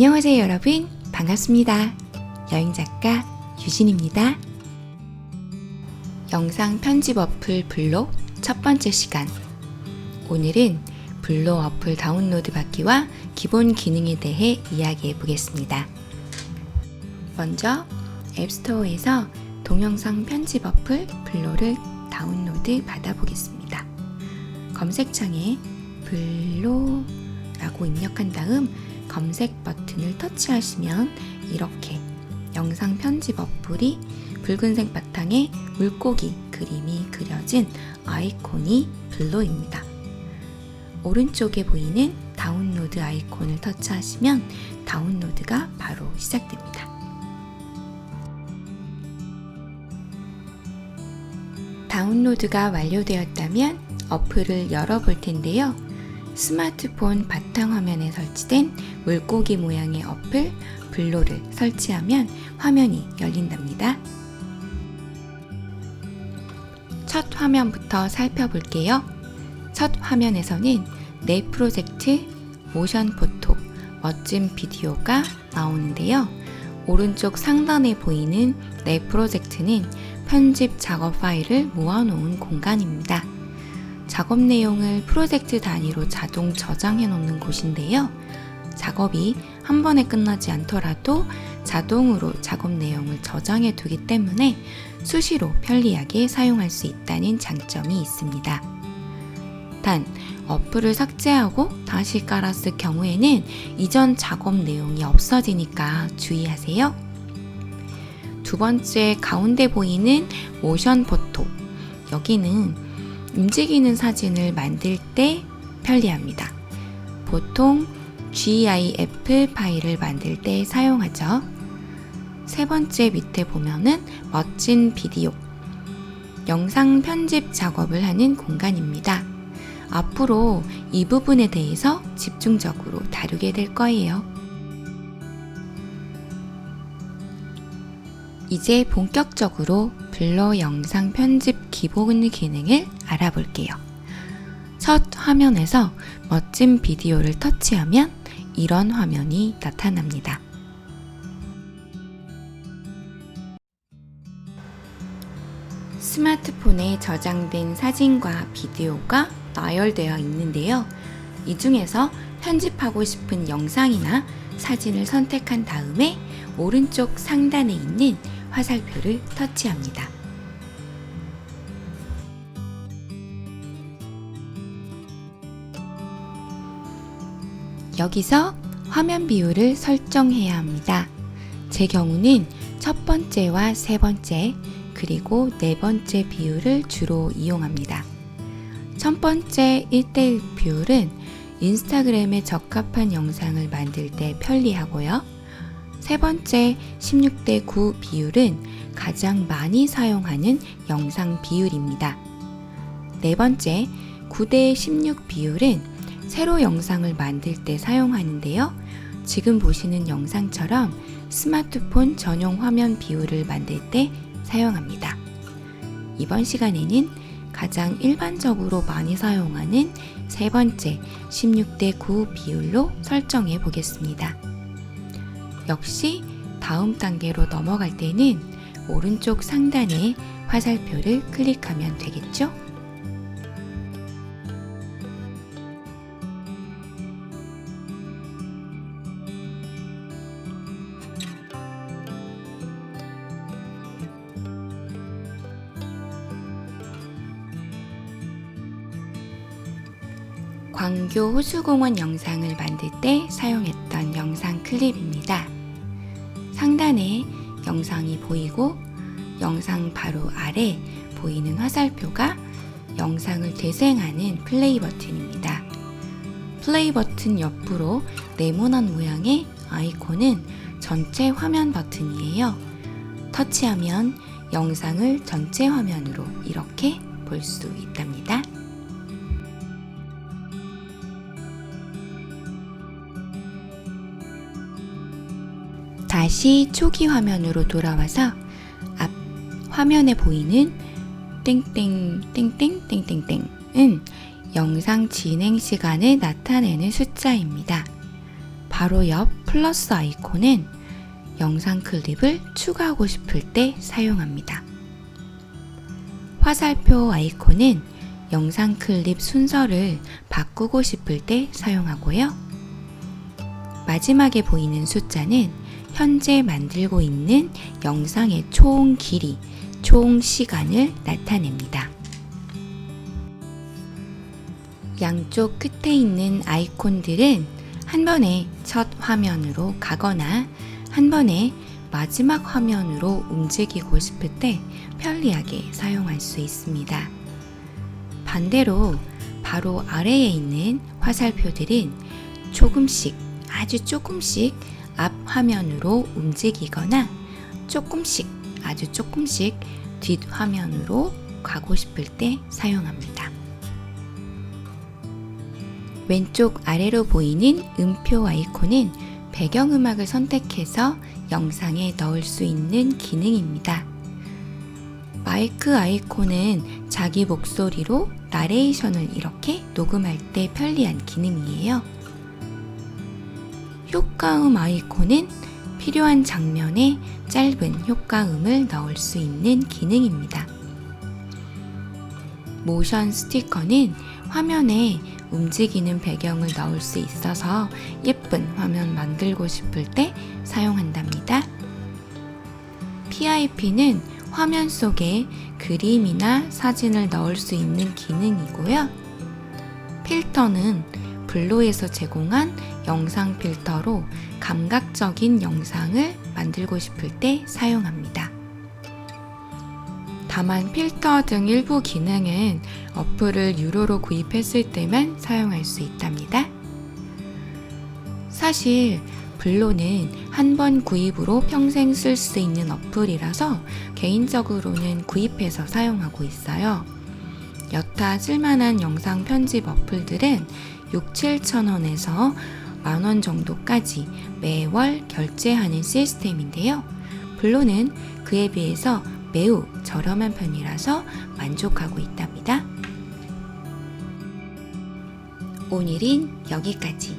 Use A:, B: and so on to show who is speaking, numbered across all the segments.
A: 안녕하세요 여러분. 반갑습니다. 여행작가 유진입니다. 영상 편집 어플 블록 첫 번째 시간. 오늘은 블록 어플 다운로드 받기와 기본 기능에 대해 이야기해 보겠습니다. 먼저 앱스토어에서 동영상 편집 어플 블로를 다운로드 받아 보겠습니다. 검색창에 블로라고 입력한 다음 검색 버튼을 터치하시면 이렇게 영상 편집 어플이 붉은색 바탕에 물고기 그림이 그려진 아이콘이 블로입니다. 오른쪽에 보이는 다운로드 아이콘을 터치하시면 다운로드가 바로 시작됩니다. 다운로드가 완료되었다면 어플을 열어볼 텐데요. 스마트폰 바탕화면에 설치된 물고기 모양의 어플 블로를 설치하면 화면이 열린답니다. 첫 화면부터 살펴볼게요. 첫 화면에서는 내 프로젝트, 모션 포토, 멋진 비디오가 나오는데요. 오른쪽 상단에 보이는 내 프로젝트는 편집 작업 파일을 모아놓은 공간입니다. 작업 내용을 프로젝트 단위로 자동 저장해 놓는 곳인데요. 작업이 한 번에 끝나지 않더라도 자동으로 작업 내용을 저장해 두기 때문에 수시로 편리하게 사용할 수 있다는 장점이 있습니다. 단, 어플을 삭제하고 다시 깔았을 경우에는 이전 작업 내용이 없어지니까 주의하세요. 두 번째 가운데 보이는 모션 포토. 여기는 움직이는 사진을 만들 때 편리합니다. 보통 GIF 파일을 만들 때 사용하죠. 세 번째 밑에 보면은 멋진 비디오. 영상 편집 작업을 하는 공간입니다. 앞으로 이 부분에 대해서 집중적으로 다루게 될 거예요. 이제 본격적으로 블러 영상 편집 기본 기능을 알아볼게요. 첫 화면에서 멋진 비디오를 터치하면 이런 화면이 나타납니다. 스마트폰에 저장된 사진과 비디오가 나열되어 있는데요. 이 중에서 편집하고 싶은 영상이나 사진을 선택한 다음에 오른쪽 상단에 있는 화살표를 터치합니다. 여기서 화면 비율을 설정해야 합니다. 제 경우는 첫 번째와 세 번째, 그리고 네 번째 비율을 주로 이용합니다. 첫 번째 1대1 비율은 인스타그램에 적합한 영상을 만들 때 편리하고요. 세 번째 16대 9 비율은 가장 많이 사용하는 영상 비율입니다. 네 번째 9대 16 비율은 새로 영상을 만들 때 사용하는데요. 지금 보시는 영상처럼 스마트폰 전용 화면 비율을 만들 때 사용합니다. 이번 시간에는 가장 일반적으로 많이 사용하는 세 번째 16대 9 비율로 설정해 보겠습니다. 역시 다음 단계로 넘어갈 때는 오른쪽 상단에 화살표를 클릭하면 되겠죠? 광교 호수공원 영상을 만들 때 사용했던 영상 클립입니다. 상단에 영상이 보이고 영상 바로 아래 보이는 화살표가 영상을 재생하는 플레이 버튼입니다. 플레이 버튼 옆으로 네모난 모양의 아이콘은 전체 화면 버튼이에요. 터치하면 영상을 전체 화면으로 이렇게 볼 수 있답니다. 다시 초기 화면으로 돌아와서 앞 화면에 보이는 땡땡 땡땡 땡땡땡은 영상 진행 시간을 나타내는 숫자입니다. 바로 옆 플러스 아이콘은 영상 클립을 추가하고 싶을 때 사용합니다. 화살표 아이콘은 영상 클립 순서를 바꾸고 싶을 때 사용하고요. 마지막에 보이는 숫자는 현재 만들고 있는 영상의 총 길이, 총 시간을 나타냅니다. 양쪽 끝에 있는 아이콘들은 한 번에 첫 화면으로 가거나 한 번에 마지막 화면으로 움직이고 싶을 때 편리하게 사용할 수 있습니다. 반대로 바로 아래에 있는 화살표들은 조금씩, 아주 조금씩 앞 화면으로 움직이거나 조금씩, 아주 조금씩 뒷 화면으로 가고 싶을 때 사용합니다. 왼쪽 아래로 보이는 음표 아이콘은 배경음악을 선택해서 영상에 넣을 수 있는 기능입니다. 마이크 아이콘은 자기 목소리로 나레이션을 이렇게 녹음할 때 편리한 기능이에요. 효과음 아이콘은 필요한 장면에 짧은 효과음을 넣을 수 있는 기능입니다. 모션 스티커는 화면에 움직이는 배경을 넣을 수 있어서 예쁜 화면 만들고 싶을 때 사용한답니다. PIP는 화면 속에 그림이나 사진을 넣을 수 있는 기능이고요. 필터는 블로에서 제공한 영상 필터로 감각적인 영상을 만들고 싶을 때 사용합니다. 다만 필터 등 일부 기능은 어플을 유료로 구입했을 때만 사용할 수 있답니다. 사실 블로는 한 번 구입으로 평생 쓸 수 있는 어플이라서 개인적으로는 구입해서 사용하고 있어요. 여타 쓸만한 영상 편집 어플들은 6, 7천 원에서 만 원 정도까지 매월 결제하는 시스템인데요. 블로는 그에 비해서 매우 저렴한 편이라서 만족하고 있답니다. 오늘은 여기까지.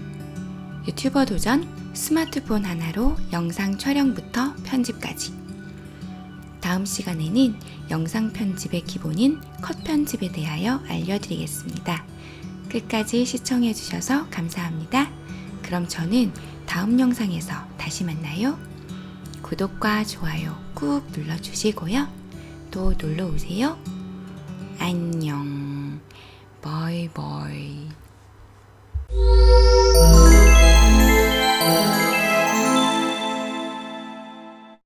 A: 유튜버 도전 스마트폰 하나로 영상 촬영부터 편집까지. 다음 시간에는 영상 편집의 기본인 컷 편집에 대하여 알려드리겠습니다. 끝까지 시청해주셔서 감사합니다. 그럼 저는 다음 영상에서 다시 만나요. 구독과 좋아요 꾹 눌러주시고요. 또 놀러 오세요. 안녕. 바이바이.